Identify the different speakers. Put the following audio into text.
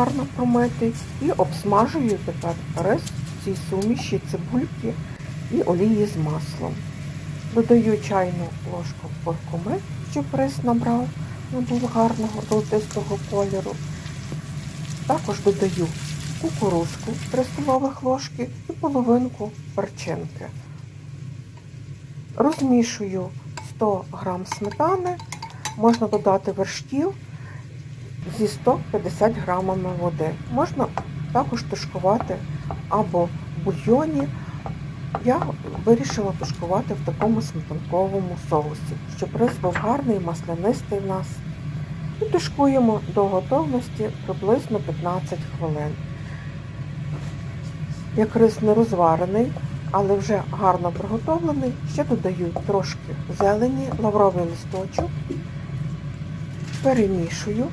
Speaker 1: гарно промитий. І обсмажую тепер рис цій суміші цибульки і олії з маслом. Додаю чайну ложку куркуми, щоб рис набрав, набув гарного золотистого кольору. Також додаю кукурузку 3 столових ложки і половинку перчинки. Розмішую 100 г сметани, можна додати вершків зі 150 грамами води. Можна також тушкувати або в бульйоні. Я вирішила тушкувати в такому сметанковому соусі, щоб рис був гарний, маслянистий в нас. І тушкуємо до готовності приблизно 15 хвилин. Як рис не розварений, але вже гарно приготовлений, ще додаю трошки зелені, лавровий листочок, перемішую